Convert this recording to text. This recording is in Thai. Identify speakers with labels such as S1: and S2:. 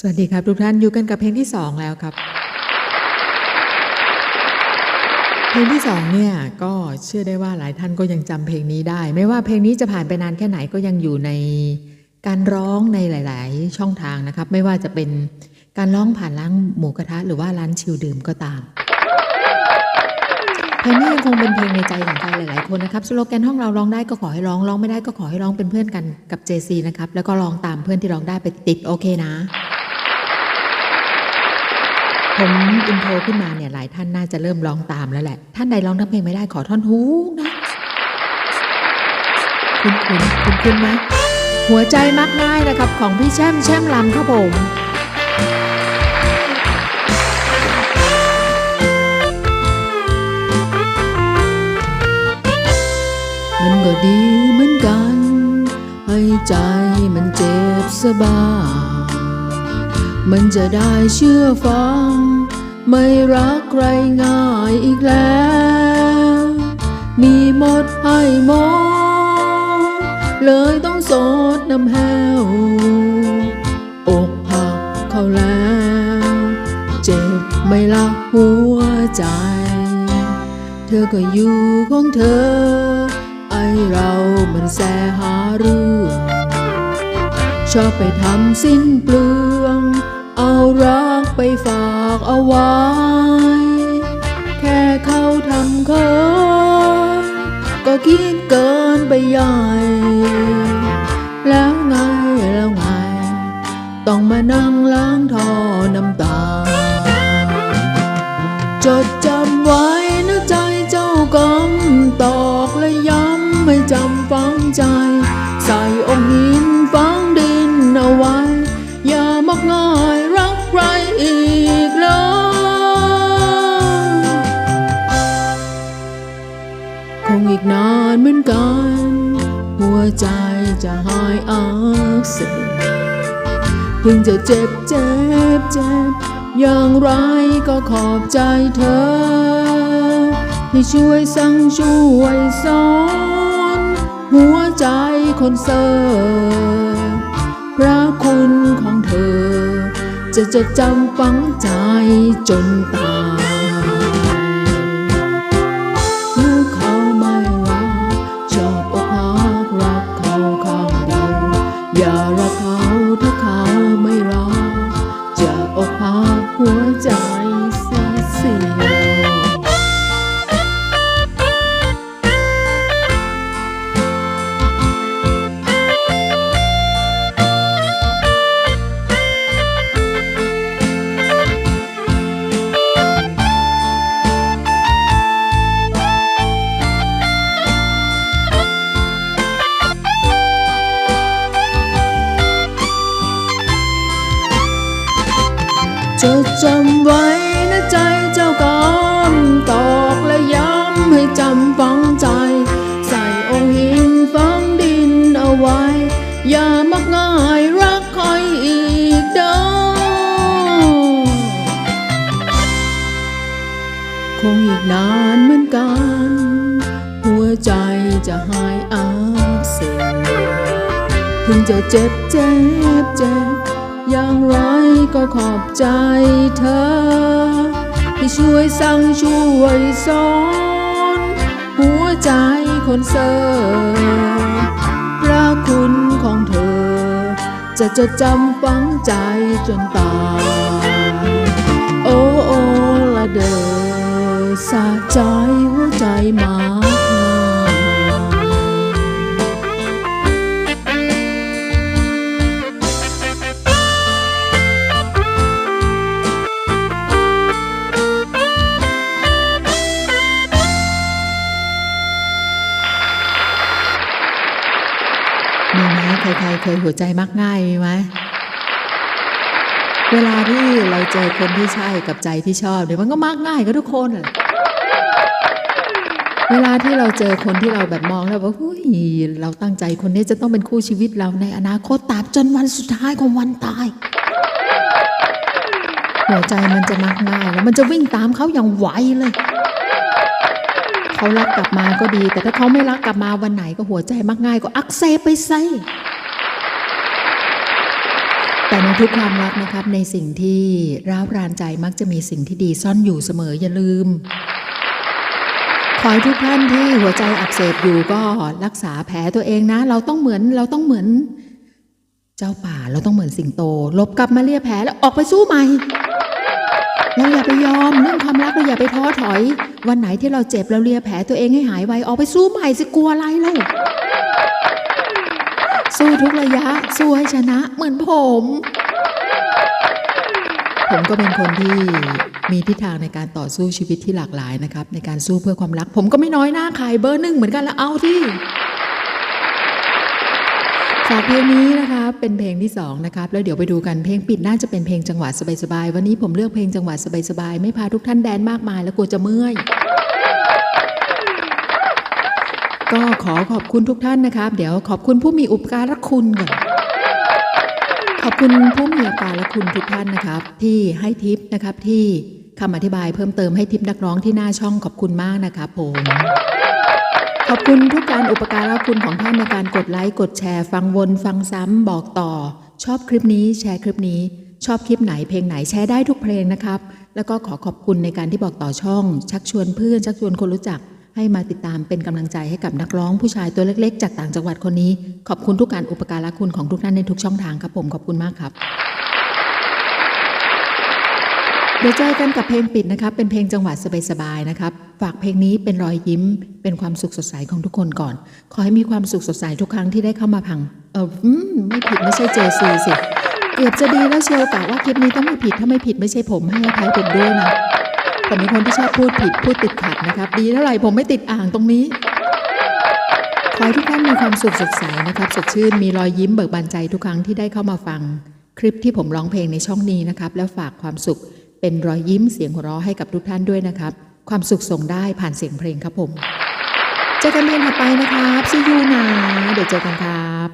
S1: สวัสดีครับ ทุกท่านอยู่กันกับเพลงที่สองแล้วครับ เพลงที่สองเนี่ยก็เชื่อได้ว่าหลายท่านก็ยังจำเพลงนี้ได้ ไม่ว่าเพลงนี้จะผ่านไปนานแค่ไหนก็ยังอยู่ในการร้องในหลาย ๆ ช่องทางนะครับ ไม่ว่าจะเป็นการร้องผ่านร้านหมูกระทะ หรือว่าร้านชิลดื่มก็ตามเพลงนี้ยังคงเป็นเพลงในใจของใครหลาย ๆ คนนะครับสโลแกนห้องเราร้องได้ก็ขอให้ร้องร้องไม่ได้ก็ขอให้ร้องเป็นเพื่อนกันกับ JC นะครับแล้วก็ร้องตามเพื่อนที่ร้องได้ไปติดโอเคนะ ผมอินโทรขึ้นมาเนี่ยหลายท่านน่าจะเริ่มร้องตามแล้วแหละ ท่านใดร้องทั้งเพลงไม่ได้ขอท่อนฮุกนะ คุณคุณคุณคุณไหมหัวใจมักง่ายนะครับ ของพี่แช่มแช่มลำครับผม
S2: มันก็ดีเหมือนกัน ให้ใจมันเจ็บสบาง มันจะได้เชื่อฟัง ไม่รักใครง่ายอีกแล้ว มีหมดให้หมดเลยต้องสดน้ำแห้วอกหักเขาแล้ว เจ็บไม่ละหัวใจ เธอก็อยู่ของเธอ ไอเรามันแสหาเรื่องชอบไปทำสิ้นเปลือง ไปฝากเอาไว้ แค่เขาทำเขาก็คิดเกินไปใหญ่ แล้วไงแล้วไง ต้องมานั่งล้างท่อน้ำตา จดจำไว้ ใจจะหายอักเสบถึงจะเจ็บเจ็บเจ็บอย่างไรก็ขอบใจเธอ ที่ช่วยสั่งช่วยสอน หัวใจคนเซอร์พระคุณของเธอ จะจะจำฝังใจจนตาย รักเขาถ้าเขา จะหายอักเสบถึงจะเจ็บเจ็บเจ็บอย่างไรก็ขอบใจเธอ ที่ช่วยสั่งช่วยสอน หัวใจคนเซอพระคุณของเธอ จะจดจำฝังใจจนตายโอ้โอ้ละเดอสะใจหัวใจมา
S1: เคยหัวใจมักง่ายมีไหมเวลาที่เราเจอคนที่ใช่กับใจที่ชอบเดี๋ยวมันก็มักง่ายกับทุกคนเวลาที่เราเจอคนที่เราแบบมองแล้วว่าเฮ้ยเราตั้งใจคนนี้จะต้องเป็นคู่ชีวิตเราในอนาคตตราบจนวันสุดท้ายของวันตาย หัวใจมันจะมักง่ายแล้วมันจะวิ่งตามเขาอย่างไวเลยเขารักกลับมาก็ดี แต่ถ้าเขาไม่รักกลับมาวันไหนก็หัวใจมักง่ายก็อักเสบไปไซ แต่ในทุกความรักนะครับ ในสิ่งที่ร้าวรานใจมักจะมีสิ่งที่ดีซ่อนอยู่เสมออย่าลืม ขอให้ทุกท่านที่หัวใจอักเสบอยู่ก็รักษาแผลตัวเองนะ เราต้องเหมือนเราต้องเหมือน เจ้าป่าเราต้องเหมือนสิงโต ลบกลับมาเลียแผลแล้วออกไปสู้ใหม่เราอย่าไปยอมเรื่องความรักเราอย่าไปท้อถอย วันไหนที่เราเจ็บเราเลียแผลตัวเองให้หายไวออกไปสู้ใหม่สิกลัวอะไรเล่า สู้ทุกระยะ สู้ให้ชนะเหมือนผม ผมก็เป็นคนที่มีทิศทางในการต่อสู้ชีวิตที่หลากหลายนะครับ ในการสู้เพื่อความรัก ผมก็ไม่น้อยหน้าใครเบอร์หนึ่งเหมือนกันและเอาที่ฝากเพลงนี้นะคะเป็นเพลงที่สองนะครับแล้วเดี๋ยวไปดูกันเพลงปิดน่าจะเป็นเพลงจังหวะสบายๆวันนี้ผมเลือกเพลงจังหวะสบายๆไม่พาทุกท่านแดนมากมายแล้วกลัวจะเมื่อย ก็ขอขอบคุณทุกท่านนะครับ เดี๋ยวขอบคุณผู้มีอุปการะคุณก่อนขอบคุณผู้มีอุปการะคุณทุกท่านนะครับ ที่ให้ทิปนะครับที่คำอธิบายเพิ่มเติมให้ทิปนักร้องที่หน้าช่องขอบคุณมากนะครับผมขอบคุณทุกการอุปการะคุณของท่านในการกดไลค์กดแชร์ ฟังวนฟังซ้ำบอกต่อ ชอบคลิปนี้แชร์คลิปนี้ ชอบคลิปไหนเพลงไหนแชร์ได้ทุกเพลงนะครับ แล้วก็ขอขอบคุณในการที่บอกต่อช่อง ชักชวนเพื่อนชักชวนคนรู้จัก ให้มาติดตามเป็นกำลังใจให้กับนักร้องผู้ชายตัวเล็กๆ จากต่างจังหวัดคนนี้ ขอบคุณทุกการอุปการะคุณของทุกท่านในทุกช่องทางครับผมขอบคุณมากครับ เดี๋ยวเจอกันกับเพลงปิดนะครับ เป็นเพลงจังหวะสบายๆนะครับ ฝากเพลงนี้เป็นรอยยิ้ม เป็นความสุขสดใสของทุกคนก่อน ขอให้มีความสุขสดใสทุกครั้งที่ได้เข้ามาพัง เออไม่ผิดไม่ใช่เจซีสิเกือบจะดีแล้วเชียวกะว่าคลิปนี้ต้องไม่ผิดถ้าไม่ผิดไม่ใช่ผมให้อภัยผมด้วยนะ ผมเป็นคนที่ชอบพูดผิดพูดติดขัดนะครับ ดีเท่าไหร่ผมไม่ติดอ่างตรงนี้ ขอให้ทุกท่านมีความสุขสดใสนะครับ สดชื่นมีรอยยิ้มเบิกบานใจทุกครั้งที่ได้เข้ามาฟัง คลิปที่ผมร้องเพลงในช่องนี้นะครับ แล้วฝากความสุขเป็นรอยยิ้มเสียงหัวเราะให้กับทุกท่านด้วยนะครับ ความสุขส่งได้ผ่านเสียงเพลงครับผม เจอกันเพลงถัดไปนะครับซียูนะเดี๋ยวเจอกันครับ